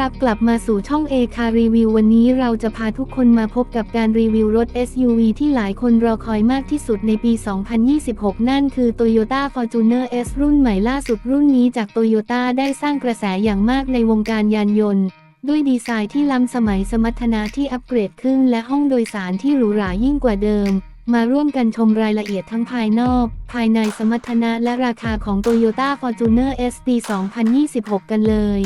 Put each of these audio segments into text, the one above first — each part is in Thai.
รับกลับมาสู่ช่องเอคารีวิววันนี้เราจะพาทุกคนมาพบกับการรีวิวรถ SUV ที่หลายคนรอคอยมากที่สุดในปี 2026 นั่นคือ Toyota Fortuner S รุ่นใหม่ล่าสุดรุ่นนี้จาก Toyota ได้สร้างกระแสอย่างมากในวงการยานยนต์ ด้วยดีไซน์ที่ล้ำสมัยสมรรถนะที่อัปเกรดขึ้น และห้องโดยสารที่หรูหรายิ่งกว่าเดิมมาร่วมกันชมรายละเอียดทั้งภายนอก ภายในสมรรถนะและราคาของ Toyota Fortuner S ปี2026 กันเลย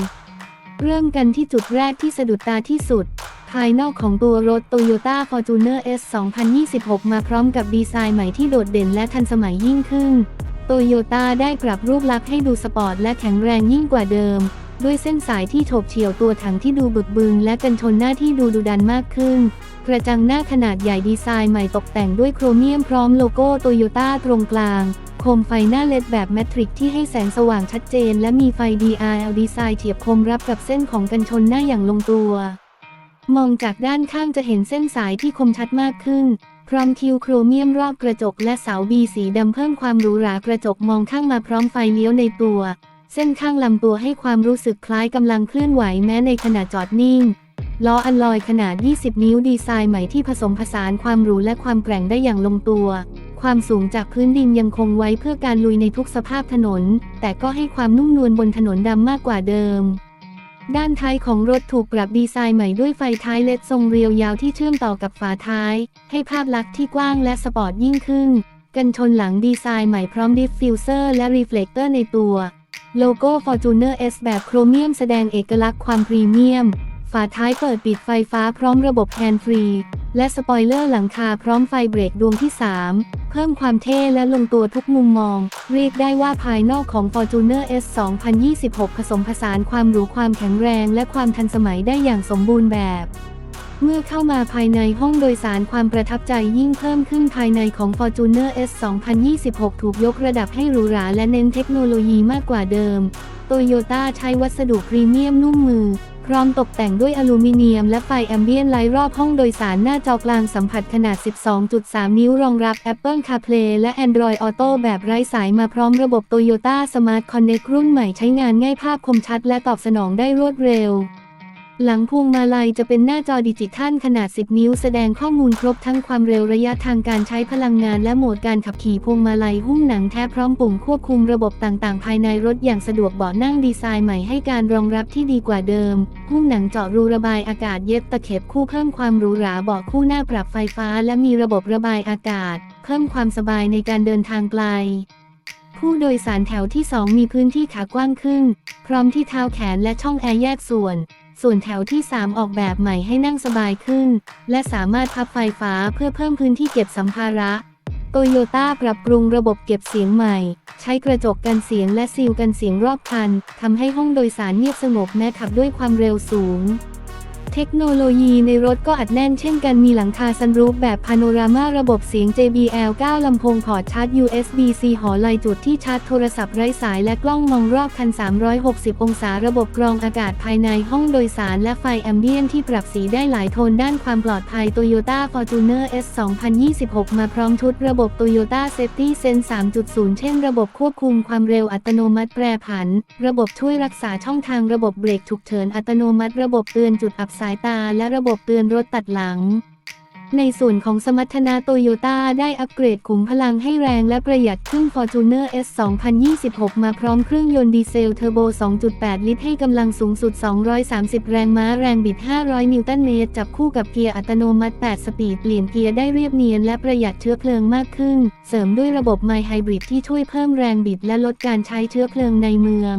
เริ่มกันที่จุดแรกที่สะดุดตาที่สุด ภายนอกของตัวรถ Toyota Fortuner S 2026 มาพร้อมกับดีไซน์ใหม่ที่โดดเด่นและทันสมัยยิ่งขึ้น Toyota ได้ปรับรูปลักษณ์ให้ดูสปอร์ตและแข็งแรงยิ่งกว่าเดิม ด้วยเส้นสายที่โฉบเฉี่ยวตัวถังที่ดูบึกบึนและกันชนหน้าที่ดูดุดันมากขึ้น กระจังหน้าขนาดใหญ่ดีไซน์ใหม่ตกแต่งด้วยโครเมียมพร้อมโลโก้โตโยต้าตรงกลาง มไฟหน้าเลดแบบแมทริกที่ให้แสงสว่างชัดเจน และมีไฟ DRL ดีไซน์เฉียบคมรับกับเส้นของกันชนหน้าอย่างลงตัว มองจากด้านข้างจะเห็นเส้นสายที่คมชัดมากขึ้น พร้อมคิวโครเมียมรอบกระจกและเสาบีสีดำเพิ่มความหรูหรากระจกมองข้างมาพร้อมไฟเลี้ยวในตัว เส้นข้างลำตัวให้ความรู้สึกคล้ายกำลังเคลื่อนไหวแม้ในขณะจอดนิ่งล้ออัลลอยขนาด 20 นิ้วดีไซน์ใหม่ที่ผสมผสานความหรูและความแกร่งได้อย่างลงตัว ความสูงจากพื้นดินยังคงไว้เพื่อการลุยในทุกสภาพถนน แต่ก็ให้ความนุ่มนวลบนถนนดำมากกว่าเดิม ด้านท้ายของรถถูกปรับดีไซน์ใหม่ด้วยไฟท้ายเลดทรงเรียวยาวที่เชื่อมต่อกับฝาท้าย ให้ภาพลักษณ์ที่กว้างและสปอร์ตยิ่งขึ้น กันชนหลังดีไซน์ใหม่พร้อมดิฟฟิวเซอร์และรีเฟล็กเตอร์ในตัว โลโก้ Fortuner S แบบโครเมียมแสดงเอกลักษณ์ความพรีเมียม ฝาท้ายเปิดปิดไฟฟ้าพร้อมระบบแฮนด์ฟรี และสปอยเลอร์หลังคาพร้อมไฟเบรกดวงที่ 3 เพิ่มความเท่และลงตัวทุกมุมมอง เรียกได้ว่าภายนอกของ Fortuner S 2026 ผสมผสานความหรูความแข็งแรงและความทันสมัยได้อย่างสมบูรณ์แบบ เมื่อเข้ามาภายในห้องโดยสารความประทับใจยิ่งเพิ่มขึ้นภายในของ Fortuner S 2026 ถูกยกระดับให้หรูหราและเน้นเทคโนโลยีมากกว่าเดิม โตโยต้าใช้วัสดุพรีเมียมนุ่มมือ พร้อมตกแต่งด้วยอลูมิเนียมและไฟแอมเบียนไลท์รอบห้องโดยสารหน้าจอกลางสัมผัสขนาด 12.3 นิ้วรองรับ Apple CarPlay และ Android Auto แบบไร้สายมาพร้อมระบบ Toyota Smart Connect รุ่นใหม่ใช้งานง่ายภาพคมชัดและตอบสนองได้รวดเร็ว หลังพวงมาลัยจะเป็นหน้าจอดิจิทัลขนาด 10 นิ้ว แสดงข้อมูลครบทั้งความเร็วระยะทางการใช้พลังงานและโหมดการขับขี่พวงมาลัยหุ้มหนังแท้พร้อมปุ่มควบคุมระบบต่างๆ ภายในรถอย่างสะดวกเบาะนั่งดีไซน์ใหม่ให้การรองรับที่ดีกว่าเดิม หุ้มหนังเจาะรูระบายอากาศเย็บตะเข็บคู่เพิ่มความหรูหราเบาะคู่หน้าปรับไฟฟ้า และมีระบบระบายอากาศ เพิ่มความสบายในการเดินทางไกลผู้โดยสารแถวที่ 2 มีพื้นที่ขากว้างขึ้น พร้อมที่เท้าแขนและช่องแอร์แยกส่วน ส่วนแถวที่ 3 ออกแบบใหม่ให้นั่งสบายขึ้น และสามารถพับไฟฟ้าเพื่อเพิ่มพื้นที่เก็บสัมภาระโตโยต้าปรับปรุงระบบเก็บเสียงใหม่ ใช้กระจกกันเสียงและซีลกันเสียงรอบคันทำให้ห้องโดยสารเงียบสงบแม้ขับด้วยความเร็วสูง เทคโนโลยีในรถก็อัดแน่นเช่นกันมีหลังคาซันรูฟแบบพาโนรามาระบบเสียง JBL 9 ลำโพงพอร์ตชาร์จ USB-C หอลายจุดที่ชาร์จโทรศัพท์ไร้สายและกล้องมองรอบคัน 360 องศาระบบกรองอากาศภายในห้องโดยสารและไฟแอมเบียนที่ปรับสีได้หลายโทนด้านความปลอดภัย Toyota Fortuner S 2026 มาพร้อมชุดระบบ Toyota Safety Sense 3.0 เช่น ระบบควบคุมความเร็วอัตโนมัติแปรผัน ระบบช่วยรักษาช่องทางระบบเบรกฉุกเฉินอัตโนมัติระบบเตือนจุดอับสายตาและระบบเตือนรถตัดหลัง ในส่วนของสมรรถนะโตโยต้าได้อัปเกรดขุมพลังให้แรงและประหยัดขึ้น Fortuner S 2026 มาพร้อมเครื่องยนต์ดีเซลเทอร์โบ 2.8 ลิตรให้กำลังสูงสุด 230 แรงม้าแรงบิด 500 นิวตันเมตร จับคู่กับเกียร์อัตโนมัติ 8 สปีด เปลี่ยนเกียร์ได้เรียบเนียนและประหยัดเชื้อเพลิงมากขึ้น เสริมด้วยระบบไมไฮบริดที่ช่วยเพิ่มแรงบิดและลดการใช้เชื้อเพลิงในเมือง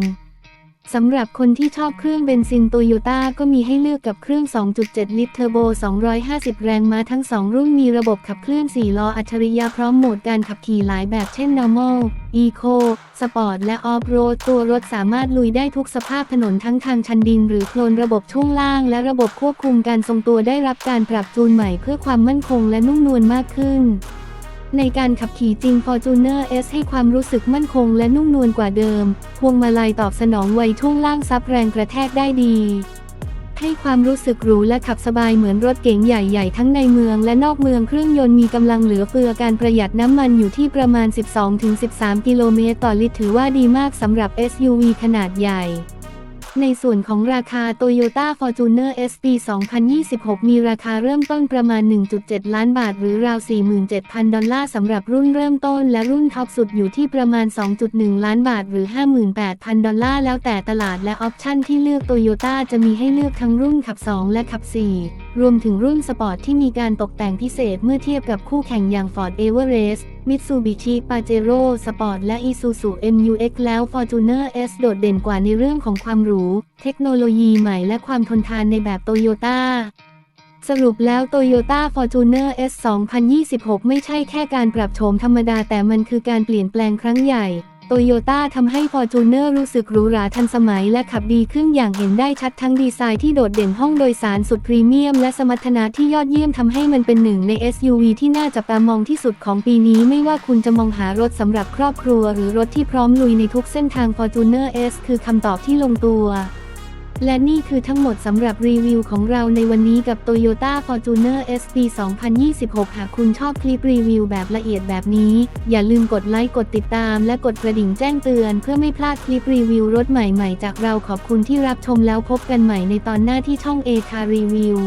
สำหรับคนที่ชอบเครื่องเบนซินโตโยต้าก็มีให้เลือกกับเครื่อง 2.7 ลิตรเทอร์โบ 250 แรงม้าทั้ง 2 รุ่นมีระบบขับเคลื่อน 4 ล้ออัจฉริยะพร้อมโหมดการขับขี่หลายแบบเช่น normal eco sport และ off road ตัวรถสามารถลุยได้ทุกสภาพถนนทั้งทางชันดินหรือโคลนระบบช่วงล่าง และระบบควบคุมการทรงตัวได้รับการปรับจูนใหม่เพื่อความมั่นคงและนุ่มนวลมากขึ้น ในการขับขี่จริง Fortuner S ให้ความรู้สึกมั่นคงและนุ่มนวลกว่าเดิม พวงมาลัยตอบสนองไวช่วงล่างซับแรงกระแทกได้ดี ให้ความรู้สึกหรูและขับสบายเหมือนรถเก๋งใหญ่ๆ ทั้งในเมืองและนอกเมืองเครื่องยนต์มีกำลังเหลือเฟือการประหยัดน้ำมันอยู่ที่ประมาณ 12-13 กิโลเมตรต่อลิตรถือว่าดีมากสำหรับ SUV ขนาดใหญ่ ในส่วนของราคา Toyota Fortuner S ปี2026 มีราคาเริ่มต้นประมาณ 1.7 ล้านบาท หรือราว 47,000 ดอลลาร์สำหรับรุ่นเริ่มต้น และรุ่นท็อปสุดอยู่ที่ประมาณ 2.1 ล้านบาท หรือ 58,000 ดอลลาร์ แล้วแต่ตลาดและออปชั่นที่เลือก Toyota จะมีให้เลือกทั้งรุ่นขับ 2 และขับ 4 รวมถึงรุ่นสปอร์ตที่มีการตกแต่งพิเศษเมื่อเทียบกับคู่แข่งอย่าง Ford Everest มิตซูบิชิปาเจโร่สปอร์ตและ Isuzu MU-X แล้ว Fortuner S โดดเด่นกว่าในเรื่องของความหรู เทคโนโลยีใหม่และความทนทานในแบบโตโยต้าสรุปแล้ว Toyota Fortuner S 2026 ไม่ใช่แค่การปรับโฉมธรรมดาแต่มันคือการเปลี่ยนแปลงครั้งใหญ่ โตโยต้าทำให้ฟอร์จูเนอรู้สึกหรูหราทันสมัยและขับดีขึ้นอย่างเห็นได้ชัดทั้งดีไซน์ที่โดดเด่นห้องโดยสารสุดพรีเมียมและสมรรถนะที่ยอดเยี่ยมทำให้มันเป็นหนึ่งใน SUV ที่น่าจับตามองที่สุดของปีนี้ไม่ว่าคุณจะมองหารถสำหรับครอบครัว หรือรถที่พร้อมลุยในทุกเส้นทาง Fortuner S คือคำตอบที่ลงตัว และนี่คือทั้งหมดสำหรับรีวิวของเราในวันนี้กับ Toyota Fortuner S ปี2026 หากคุณชอบคลิปรีวิวแบบละเอียดแบบนี้ อย่าลืมกดไลค์ กดติดตาม และกดกระดิ่งแจ้งเตือนเพื่อไม่พลาดคลิปรีวิวรถใหม่ๆ จากเราขอบคุณที่รับชมแล้วพบกันใหม่ในตอนหน้าที่ช่อง A คารีวิว